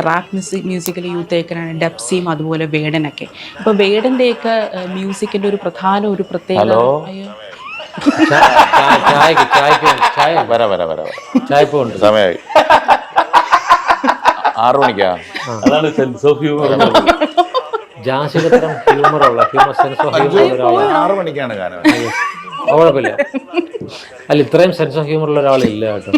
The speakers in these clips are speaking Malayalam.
റാപ്പ് മ്യൂസിക് മ്യൂസിക്കിൽ യൂത്ത് ഏക്കനാണ് ഡെപ്സിയും അതുപോലെ വേടനൊക്കെ. അപ്പോൾ വേടന്റെയൊക്കെ മ്യൂസിക്കിന്റെ ഒരു പ്രധാന ഒരു പ്രത്യേകത ഹലോ? അയ്യോ. ചായക്ക് ചായക്ക് ചായ വര വര വര വര. ചായപ്പ് ഉണ്ട് സമയമായി ആറു മണിക്കാ? അതാണ് സെൻസ് ഓഫ് ഹ്യൂമർ ഉള്ള ഹ്യൂമറുള്ള ഹ്യൂമർ സെൻസ് ഓഫ് ഹ്യൂമർ ഒരാളാണ്. ആറു മണിക്കാണ് ഗാനം. കുഴപ്പമില്ല. അല്ല ഇത്രയും സെൻസ് ഓഫ് ഹ്യൂമർ ഉള്ള ഒരാളില്ല കേട്ടോ.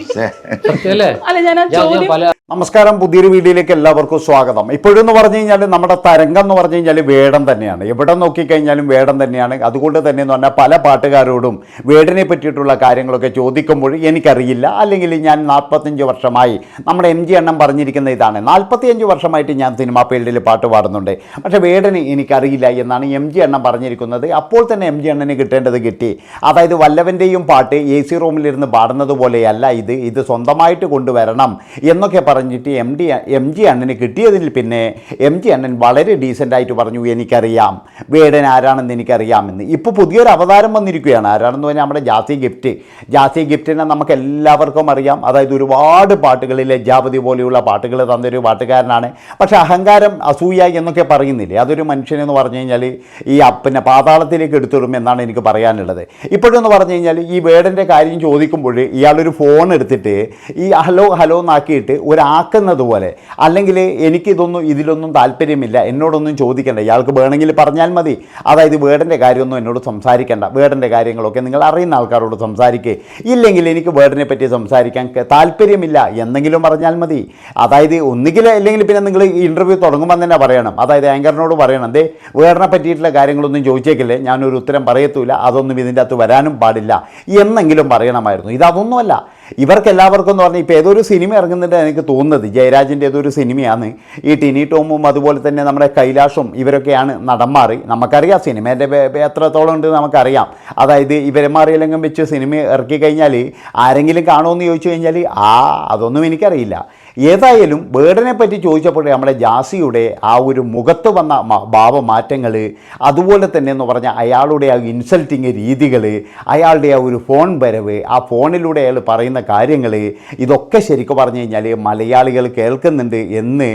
സത്യമല്ലേ അല്ല ഞാൻ ആ ചോദ്യം പല നമസ്കാരം പുതിയൊരു വീഡിയോയിലേക്ക് എല്ലാവർക്കും സ്വാഗതം. ഇപ്പോഴെന്ന് പറഞ്ഞു കഴിഞ്ഞാൽ നമ്മുടെ തരംഗം എന്ന് പറഞ്ഞു കഴിഞ്ഞാൽ വേടം തന്നെയാണ്. എവിടെ നോക്കിക്കഴിഞ്ഞാലും വേടം തന്നെയാണ്. അതുകൊണ്ട് തന്നെ എന്ന് പറഞ്ഞാൽ പല പാട്ടുകാരോടും വേടനെ പറ്റിയിട്ടുള്ള കാര്യങ്ങളൊക്കെ ചോദിക്കുമ്പോൾ എനിക്കറിയില്ല. അല്ലെങ്കിൽ ഞാൻ നാൽപ്പത്തഞ്ച് വർഷമായി നമ്മുടെ എം ജി അണ്ണൻ പറഞ്ഞിരിക്കുന്ന ഇതാണ്. നാൽപ്പത്തിയഞ്ച് വർഷമായിട്ട് ഞാൻ സിനിമാ ഫീൽഡിൽ പാട്ട് പാടുന്നുണ്ട്. പക്ഷേ വേടന് എനിക്കറിയില്ല എന്നാണ് എം ജി അണ്ണൻ പറഞ്ഞിരിക്കുന്നത്. അപ്പോൾ തന്നെ എം ജി അണ്ണന് കിട്ടേണ്ടത് കിട്ടി. അതായത് വല്ലവന്റെയും പാട്ട് എ സി റൂമിലിരുന്ന് പാടുന്നത് പോലെയല്ല ഇത്. ഇത് സ്വന്തമായിട്ട് കൊണ്ടുവരണം എന്നൊക്കെ പറഞ്ഞിട്ട് എം ഡി എം ജി അണ്ണന് കിട്ടിയതിൽ പിന്നെ എം ജി അണ്ണൻ വളരെ ഡീസന്റായിട്ട് പറഞ്ഞു എനിക്കറിയാം. വേടൻ ആരാണെന്ന് എനിക്കറിയാമെന്ന് ഇപ്പോൾ പുതിയൊരു അവതാരം വന്നിരിക്കുകയാണ്. ആരാണെന്ന് പറഞ്ഞാൽ നമ്മുടെ ജാസി ഗിഫ്റ്റ്. ജാസി ഗിഫ്റ്റിനെ നമുക്ക് എല്ലാവർക്കും അറിയാം. അതായത് ഒരുപാട് പാട്ടുകളിൽ ലജ്ജാപതി പോലെയുള്ള പാട്ടുകൾ തന്നൊരു പാട്ടുകാരനാണ്. പക്ഷെ അഹങ്കാരം അസൂയ എന്നൊക്കെ പറയുന്നില്ലേ? അതൊരു മനുഷ്യനെന്ന് പറഞ്ഞു കഴിഞ്ഞാൽ ഈ പിന്നെ പാതാളത്തിലേക്ക് എടുത്തിടും എന്നാണ് എനിക്ക് പറയാനുള്ളത്. ഇപ്പോഴെന്ന് പറഞ്ഞു കഴിഞ്ഞാൽ ഈ വേടന്റെ കാര്യം ചോദിക്കുമ്പോൾ ഇയാളൊരു ഫോൺ എടുത്തിട്ട് ഈ ഹലോ ഹലോ എന്നാക്കിയിട്ട് ഒരാക്കുന്നത് പോലെ അല്ലെങ്കിൽ എനിക്കിതൊന്നും ഇതിലൊന്നും താല്പര്യമില്ല എന്നോടൊന്നും ചോദിക്കേണ്ട. ഇയാൾക്ക് വേണമെങ്കിൽ പറഞ്ഞാൽ മതി. അതായത് വേടന്റെ കാര്യമൊന്നും എന്നോട് സംസാരിക്കേണ്ട. വേടന്റെ കാര്യങ്ങളൊക്കെ നിങ്ങൾ അറിയുന്ന ആൾക്കാരോട് സംസാരിക്കുക ഇല്ലെങ്കിൽ എനിക്ക് വേർഡിനെ പറ്റി സംസാരിക്കാൻ താല്പര്യമില്ല. എന്നെങ്കിലും പറഞ്ഞാൽ മതി. അതായത് ഒന്നുകിൽ അല്ലെങ്കിൽ പിന്നെ നിങ്ങൾ ഇന്റർവ്യൂ തുടങ്ങുമ്പോൾ തന്നെ പറയണം. അതായത് ആങ്കറിനോട് പറയണം. ദേ വേടനെ പറ്റിയിട്ടുള്ള കാര്യങ്ങളൊന്നും ചോദിച്ചേക്കില്ലേ? ഞാനൊരു ഉത്തരം പറയത്തൂല. അതൊന്നും ഇതിന്റെ അകത്ത് വരാനും പാടില്ല എന്നെങ്കിലും പറയണമായിരുന്നു. ഇതൊന്നുമല്ല ഇവർക്കെല്ലാവർക്കും എന്ന് പറഞ്ഞാൽ ഇപ്പോൾ ഏതൊരു സിനിമ ഇറങ്ങുന്നുണ്ട് എനിക്ക് തോന്നുന്നത്. ജയരാജിന്റെ ഏതൊരു സിനിമയാണ്. ഈ ടിനി ടോമും അതുപോലെ തന്നെ നമ്മുടെ കൈലാഷും ഇവരൊക്കെയാണ് നടന്മാർ നമുക്കറിയാം സിനിമേന്റെ എത്രത്തോളം ഉണ്ട് നമുക്കറിയാം. അതായത് ഇവരെ മാറിയില്ലെങ്കിൽ വെച്ച് സിനിമ ഇറക്കി കഴിഞ്ഞാൽ ആരെങ്കിലും കാണുമെന്ന് ചോദിച്ചു കഴിഞ്ഞാൽ ആ അതൊന്നും എനിക്കറിയില്ല. ഏതായാലും ബേർഡനെ പറ്റി ചോദിച്ചപ്പോൾ നമ്മുടെ ജാസിയുടെ ആ ഒരു മുഖത്ത് വന്ന ഭാവമാറ്റങ്ങൾ അതുപോലെ തന്നെ എന്ന് പറഞ്ഞാൽ അയാളുടെ ആ ഇൻസൾട്ടിങ് രീതികൾ അയാളുടെ ആ ഒരു ഫോൺ വരവ് ആ ഫോണിലൂടെ അയാൾ പറയുന്ന കാര്യങ്ങൾ ഇതൊക്കെ ശരിക്കും പറഞ്ഞു കഴിഞ്ഞാൽ മലയാളികൾ കേൾക്കുന്നുണ്ട് എന്ന്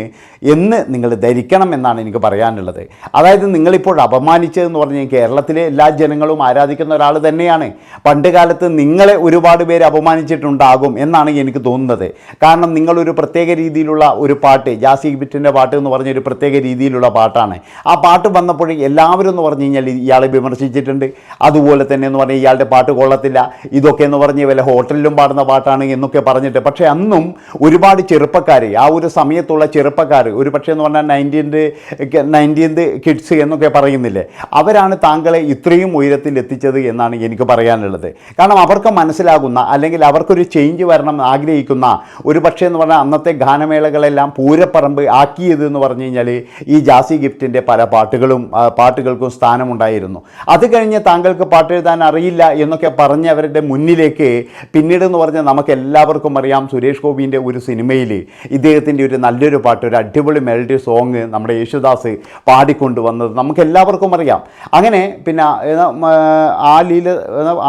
എന്ന് നിങ്ങൾ ധരിക്കണം എന്നാണ് എനിക്ക് പറയാനുള്ളത്. അതായത് നിങ്ങളിപ്പോൾ അപമാനിച്ചതെന്ന് പറഞ്ഞാൽ കേരളത്തിലെ എല്ലാ ജനങ്ങളും ആരാധിക്കുന്ന ഒരാൾ തന്നെയാണ്. പണ്ട് കാലത്ത് നിങ്ങളെ ഒരുപാട് പേര് അപമാനിച്ചിട്ടുണ്ടാകും എന്നാണ് എനിക്ക് തോന്നുന്നത്. കാരണം നിങ്ങളൊരു പ്രത്യേക രീതിയിലുള്ള ഒരു പാട്ട് ജാസി ബിറ്റിന്റെ പാട്ട് എന്ന് പറഞ്ഞ ഒരു പ്രത്യേക രീതിയിലുള്ള പാട്ടാണ്. ആ പാട്ട് വന്നപ്പോൾ എല്ലാവരും എന്ന് പറഞ്ഞു കഴിഞ്ഞാൽ ഇയാളെ വിമർശിച്ചിട്ടുണ്ട്. അതുപോലെ തന്നെ എന്ന് പറഞ്ഞാൽ ഇയാളുടെ പാട്ട് കൊള്ളത്തില്ല. ഇതൊക്കെ എന്ന് പറഞ്ഞ് വല്ല ഹോട്ടലിലും പാടുന്ന പാട്ടാണ് എന്നൊക്കെ പറഞ്ഞിട്ട്. പക്ഷേ അന്നും ഒരുപാട് ചെറുപ്പക്കാർ ആ ഒരു സമയത്തുള്ള ചെറുപ്പക്കാർ ഒരു പക്ഷേ എന്ന് പറഞ്ഞാൽ നയന്റീൻത് നയന്റീൻത് കിഡ്സ് എന്നൊക്കെ പറയുന്നില്ലേ അവരാണ് താങ്കളെ ഇത്രയും ഉയരത്തിൽ എത്തിച്ചത് എന്നാണ് എനിക്ക് പറയാനുള്ളത്. കാരണം അവർക്ക് മനസ്സിലാകുന്ന അല്ലെങ്കിൽ അവർക്കൊരു ചേഞ്ച് വരണം ആഗ്രഹിക്കുന്ന ഒരു പക്ഷേ എന്ന് പറഞ്ഞാൽ അന്നത്തെ ഗാനമേളകളെല്ലാം പൂരപ്പറമ്പ് ആക്കിയത് എന്ന് പറഞ്ഞു കഴിഞ്ഞാൽ ഈ ജാസി ഗിഫ്റ്റിന്റെ പല പാട്ടുകളും പാട്ടുകൾക്കും സ്ഥാനമുണ്ടായിരുന്നു. അത് കഴിഞ്ഞ് താങ്കൾക്ക് പാട്ട് എഴുതാൻ അറിയില്ല എന്നൊക്കെ പറഞ്ഞവരുടെ മുന്നിലേക്ക് പിന്നീട് എന്ന് പറഞ്ഞാൽ നമുക്ക് എല്ലാവർക്കും അറിയാം സുരേഷ് ഗോപിന്റെ ഒരു സിനിമയിൽ ഇദ്ദേഹത്തിന്റെ ഒരു നല്ലൊരു പാട്ട് ഒരു അടിപൊളി മെലഡി സോങ് നമ്മുടെ യേശുദാസ് പാടിക്കൊണ്ടുവന്നത് നമുക്ക് എല്ലാവർക്കും അറിയാം. അങ്ങനെ പിന്നെ ആലീല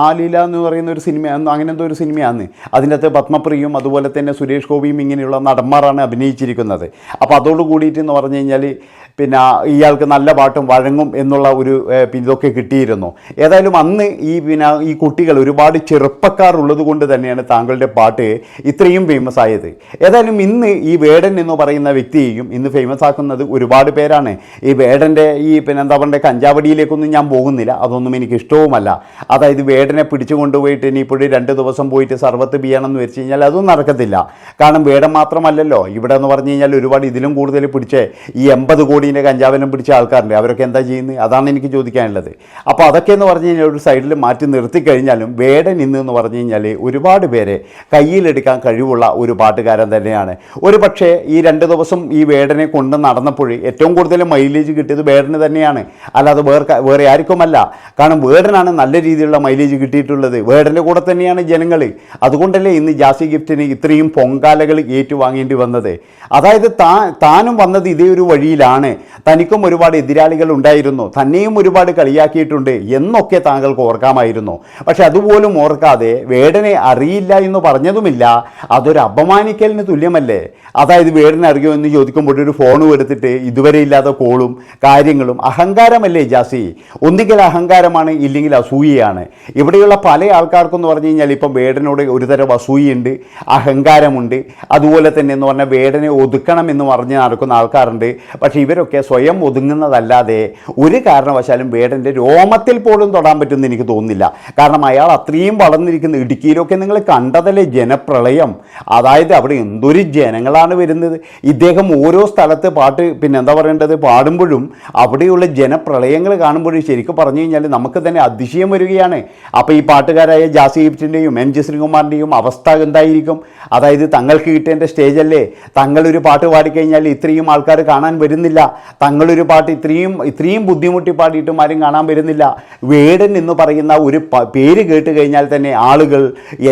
ആലീല എന്ന് പറയുന്ന ഒരു സിനിമ അങ്ങനെ എന്തോ ഒരു സിനിമയാണ്. അതിന്റെ അകത്ത് പത്മപ്രിയും അതുപോലെ തന്നെ സുരേഷ് ഗോപിയും ഇങ്ങനെയുള്ള നടന്മാരാണ് അഭിനയിച്ചിരിക്കുന്നത്. അപ്പോൾ അതോട് കൂടിയിട്ട് എന്ന് പറഞ്ഞു കഴിഞ്ഞാൽ പിന്നെ ഇയാൾക്ക് നല്ല പാട്ടും വഴങ്ങും എന്നുള്ള ഒരു ഇതൊക്കെ കിട്ടിയിരുന്നു. ഏതായാലും അന്ന് ഈ പിന്നെ ഈ കുട്ടികൾ ഒരുപാട് ചെറുപ്പക്കാർ ഉള്ളത് കൊണ്ട് തന്നെയാണ് താങ്കളുടെ പാട്ട് ഇത്രയും ഫേമസ് ആയത്. ഏതായാലും ഇന്ന് ഈ വേടൻ എന്ന് പറയുന്ന വ്യക്തിയെയും ഇന്ന് ഫേമസ് ആക്കുന്നത് ഒരുപാട് പേരാണ്. ഈ വേടന്റെ ഈ പിന്നെ എന്താ പറയുക കഞ്ചാവടിയിലേക്കൊന്നും ഞാൻ പോകുന്നില്ല. അതൊന്നും എനിക്ക് ഇഷ്ടവുമല്ല. അതായത് വേടനെ പിടിച്ചു കൊണ്ടുപോയിട്ട് ഇനിയിപ്പോൾ രണ്ട് ദിവസം പോയിട്ട് സർവത്ത് ബിയണം എന്ന് വെച്ച് കഴിഞ്ഞാൽ അതൊന്നും നടക്കത്തില്ല. കാരണം വേടൻ മാത്രമല്ലല്ലോ. ഇവിടെ എന്ന് പറഞ്ഞു കഴിഞ്ഞാൽ ഒരുപാട് ഇതിലും കൂടുതൽ പിടിച്ച് ഈ എൺപത് കോടീന്റെ കഞ്ചാവിനും പിടിച്ച ആൾക്കാരുണ്ട്. അവരൊക്കെ എന്താ ചെയ്യുന്നത് അതാണ് എനിക്ക് ചോദിക്കാനുള്ളത്. അപ്പോൾ അതൊക്കെ എന്ന് പറഞ്ഞു കഴിഞ്ഞാൽ ഒരു സൈഡിൽ മാറ്റി നിർത്തി കഴിഞ്ഞാലും വേടൻ ഇന്ന് എന്ന് പറഞ്ഞു കഴിഞ്ഞാൽ ഒരുപാട് പേരെ കയ്യിലെടുക്കാൻ കഴിവുള്ള ഒരു പാട്ടുകാരൻ തന്നെയാണ്. ഒരു പക്ഷേ ഈ രണ്ട് ദിവസം ഈ വേടനെ കൊണ്ട് നടന്നപ്പോൾ ഏറ്റവും കൂടുതൽ മൈലേജ് കിട്ടിയത് വേടന് തന്നെയാണ്. അല്ലാതെ വേറെ വേറെ ആർക്കുമല്ല. കാരണം വേടനാണ് നല്ല രീതിയിലുള്ള മൈലേജ് കിട്ടിയിട്ടുള്ളത്. വേടന്റെ കൂടെ തന്നെയാണ് ജനങ്ങൾ അതുകൊണ്ടല്ലേ ഇന്ന് ജാസി ഗിഫ്റ്റിന് ഇത്രയും പൊങ്കാലകൾ ഏറ്റുവാങ്ങേണ്ടി വന്നത്. അതായത് താ താനും വന്നത് ഇതേ ഒരു വഴിയിലാണ്. തനിക്കും ഒരുപാട് എതിരാളികൾ ഉണ്ടായിരുന്നു. തന്നെയും ഒരുപാട് കളിയാക്കിയിട്ടുണ്ട് എന്നൊക്കെ താങ്കൾക്ക് ഓർക്കാമായിരുന്നു. പക്ഷെ അതുപോലും ഓർക്കാതെ വേടനെ അറിയില്ല എന്ന് പറഞ്ഞതുമില്ല. അതൊരു അപമാനിക്കലിന് തുല്യമല്ലേ? അതായത് വേടനെ അറിയോ എന്ന് ചോദിക്കുമ്പോൾ ഒരു ഫോണും എടുത്തിട്ട് ഇതുവരെ ഇല്ലാത്ത കോളും കാര്യങ്ങളും അഹങ്കാരമല്ലേ ജാസി? ഒന്നുകിൽ അഹങ്കാരമാണ് ഇല്ലെങ്കിൽ അസൂയയാണ്. ഇവിടെയുള്ള പല ആൾക്കാർക്കും എന്ന് പറഞ്ഞു കഴിഞ്ഞാൽ ഇപ്പം വേടനോട് ഒരുതരം അസൂയുണ്ട് അഹങ്കാരമുണ്ട്. അതുപോലെ തന്നെ എന്ന് പറഞ്ഞാൽ വേടനെ ഒതുക്കണം എന്ന് പറഞ്ഞ് നടക്കുന്ന ആൾക്കാരുണ്ട്. പക്ഷേ ഇവരൊക്കെ സ്വയം ഒതുങ്ങുന്നതല്ലാതെ ഒരു കാരണവശാലും വേടന്റെ രോമത്തിൽ പോലും തൊടാൻ പറ്റുമെന്ന് എനിക്ക് തോന്നുന്നില്ല. കാരണം അയാൾ അത്രയും വളർന്നിരിക്കുന്ന ഇടുക്കിയിലൊക്കെ നിങ്ങൾ കണ്ടതല്ലേ ജനപ്രളയം? അതായത് അവിടെ എന്തൊരു ജനങ്ങളാണ് വരുന്നത്? ഇദ്ദേഹം ഓരോ സ്ഥലത്ത് പാട്ട് പിന്നെ എന്താ പറയേണ്ടത്? പാടുമ്പോഴും അവിടെയുള്ള ജനപ്രളയങ്ങൾ കാണുമ്പോഴും ശരിക്കും പറഞ്ഞു കഴിഞ്ഞാൽ നമുക്ക് തന്നെ അതിശയം വരികയാണ്. അപ്പോൾ ഈ പാട്ടുകാരായ ജാസി ഈപ്റ്റിന്റെയും എം ജി ശ്രീകുമാറിന്റെയും അവസ്ഥ എന്തായിരിക്കും? അതായത് തങ്ങൾക്ക് കിട്ടേണ്ട സ്റ്റേജല്ലേ? തങ്ങളൊരു പാട്ട് പാടിക്കഴിഞ്ഞാൽ ഇത്രയും ആൾക്കാർ കാണാൻ വരുന്നില്ല. തങ്ങളൊരു പാട്ട് ഇത്രയും ഇത്രയും ബുദ്ധിമുട്ടി പാടിയിട്ടും ആരും കാണാൻ വരുന്നില്ല. വേടൻ എന്ന് പറയുന്ന ഒരു പേര് കേട്ട് കഴിഞ്ഞാൽ തന്നെ ആളുകൾ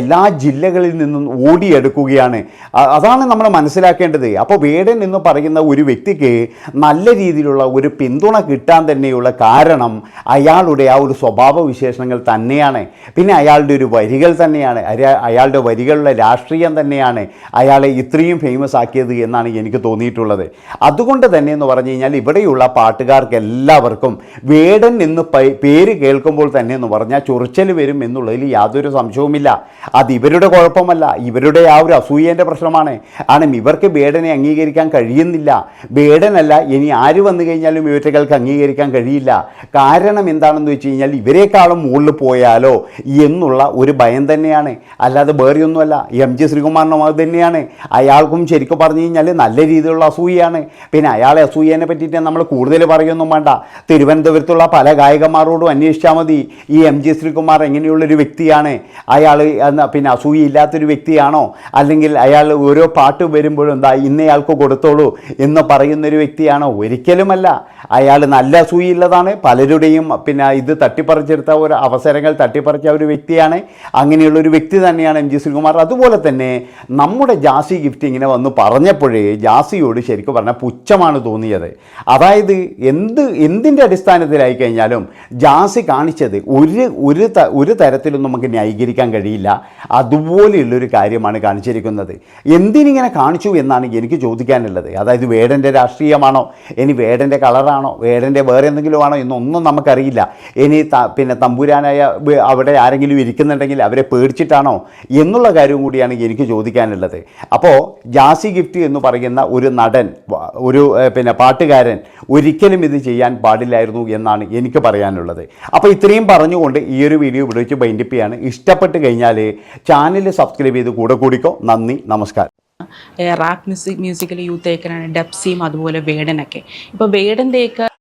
എല്ലാ ജില്ലകളിൽ നിന്നും ഓടിയെടുക്കുകയാണ്. അതാണ് നമ്മൾ മനസ്സിലാക്കേണ്ടത്. അപ്പോൾ വേടൻ എന്ന് പറയുന്ന ഒരു വ്യക്തിക്ക് നല്ല രീതിയിലുള്ള ഒരു പിന്തുണ കിട്ടാൻ തന്നെയുള്ള കാരണം അയാളുടെ ആ ഒരു സ്വഭാവ വിശേഷണങ്ങൾ തന്നെയാണ്. പിന്നെ അയാളുടെ ഒരു വരികൾ തന്നെയാണ്. അയാളുടെ വരികളുടെ രാഷ്ട്രീയം തന്നെയാണ് അയാളെ ഇത്രയും ഫേമസ് ആക്കിയത് എന്നാണ് എനിക്ക് തോന്നിയിട്ടുള്ളത്. അതുകൊണ്ട് തന്നെ എന്ന് പറഞ്ഞു കഴിഞ്ഞാൽ ഇവിടെയുള്ള പാട്ടുകാർക്ക് എല്ലാവർക്കും വേടൻ എന്ന് പേര് കേൾക്കുമ്പോൾ തന്നെ എന്ന് പറഞ്ഞാൽ ചൊറിച്ചൽ വരും എന്നുള്ളതിൽ യാതൊരു സംശയവുമില്ല. അത് ഇവരുടെ കുഴപ്പമല്ല. ഇവരുടെ ആ ഒരു അസൂയേന്റെ പ്രശ്നമാണ്. ആണ് ഇവർക്ക് വേടനെ അംഗീകരിക്കാൻ കഴിയുന്നില്ല. വേടനല്ല ഇനി ആര് വന്നു കഴിഞ്ഞാലും ഇവറ്റകൾക്ക് അംഗീകരിക്കാൻ കഴിയില്ല. കാരണം എന്താണെന്ന് വെച്ച് കഴിഞ്ഞാൽ ഇവരെക്കാളും മുകളിൽ പോയാലോ എന്നുള്ള ഒരു ഭയം തന്നെയാണ്. അല്ലാതെ വേറെയൊന്നുമല്ല. എം ജി ശ്രീകുമാറിനും അത് തന്നെയാണ്. അയാൾക്കും ശരിക്കും പറഞ്ഞു കഴിഞ്ഞാൽ നല്ല രീതിയിലുള്ള അസൂയയാണ്. പിന്നെ അയാളെ അസൂയേനെ പറ്റിയിട്ട് നമ്മൾ കൂടുതൽ പറയൊന്നും വേണ്ട. തിരുവനന്തപുരത്തുള്ള പല ഗായകന്മാരോടും അന്വേഷിച്ചാൽ മതി. ഈ എം ജി ശ്രീകുമാർ എങ്ങനെയുള്ളൊരു വ്യക്തിയാണ്? അയാൾ പിന്നെ അസൂയില്ലാത്തൊരു വ്യക്തിയാണോ? അല്ലെങ്കിൽ അയാൾ ഓരോ പാട്ട് വരുമ്പോഴും എന്താ ഇന്നയാൾക്ക് കൊടുത്തോളൂ എന്ന് പറയുന്നൊരു വ്യക്തിയാണോ? ഒരിക്കലുമല്ല. അയാൾ നല്ല അസൂയുള്ളതാണ് പലരുടെയും പിന്നെ ഇത് തട്ടിപ്പറിച്ചെടുത്ത ഒരു അവസരങ്ങൾ തട്ടിപ്പറിച്ച ഒരു വ്യക്തിയാണ്. അങ്ങനെയുള്ള ഒരു വ്യക്തി തന്നെയാണ് എം ജി ശ്രീകുമാർ. അതുപോലെ തന്നെ നമ്മുടെ ജാസി ഗിഫ്റ്റ് ഇങ്ങനെ വന്ന് പറഞ്ഞപ്പോഴേ ജാസിയോട് ശരിക്കും പറഞ്ഞാൽ പുച്ഛമാണ് തോന്നിയത്. അതായത് എന്ത് എന്തിന്റെ അടിസ്ഥാനത്തിലായി കഴിഞ്ഞാലും ജാസി കാണിച്ചത് ഒരു ഒരു ഒരു തരത്തിലും നമുക്ക് ന്യായീകരിക്കാൻ കഴിയില്ല. അതുപോലെയുള്ളൊരു കാര്യമാണ് കാണിച്ചിരിക്കുന്നത്. എന്തിനിങ്ങനെ കാണിച്ചു എന്നാണ് എനിക്ക് ചോദിക്കാനുള്ളത്. അതായത് വേടന്റെ രാഷ്ട്രീയമാണോ? ഇനി വേടന്റെ കളറാണോ? വേടന്റെ വേറെ എന്തെങ്കിലും ആണോ എന്നൊന്നും നമുക്കറിയില്ല. ഇനി പിന്നെ തമ്പുരാനായ അവിടെ ആരെങ്കിലും ഇരിക്കുന്നുണ്ടെങ്കിൽ അവരെ പേടിച്ചിട്ടാണോ? എന്നുള്ള കാര്യം കൂടിയാണ് എനിക്ക് ചോദിക്കാനുള്ളത്. അപ്പോൾ ജാസി ഗിഫ്റ്റ് എന്ന് പറയുന്ന ഒരു നടൻ ഒരു പിന്നെ പിന്നെ പാട്ടുകാരൻ ഒരിക്കലും ഇത് ചെയ്യാൻ പാടില്ലായിരുന്നു എന്നാണ് എനിക്ക് പറയാനുള്ളത്. അപ്പോൾ ഇത്രയും പറഞ്ഞുകൊണ്ട് ഈ ഒരു വീഡിയോ ഇവിടെ വെച്ച് ബൈൻഡിപ്പ് ചെയ്യാണ്. ഇഷ്ടപ്പെട്ട് കഴിഞ്ഞാൽ ചാനൽ സബ്സ്ക്രൈബ് ചെയ്ത് കൂടെ കൂടിക്കോ. നന്ദി നമസ്കാരം. റാപ്പ് മ്യൂസിക് മ്യൂസിക്കൽ യൂത്ത് ഏക്കനാണ് ഡെപ്സിയും അതുപോലെ വേടനൊക്കെ. ഇപ്പോൾ വേടൻ വേടന്റെയൊക്കെ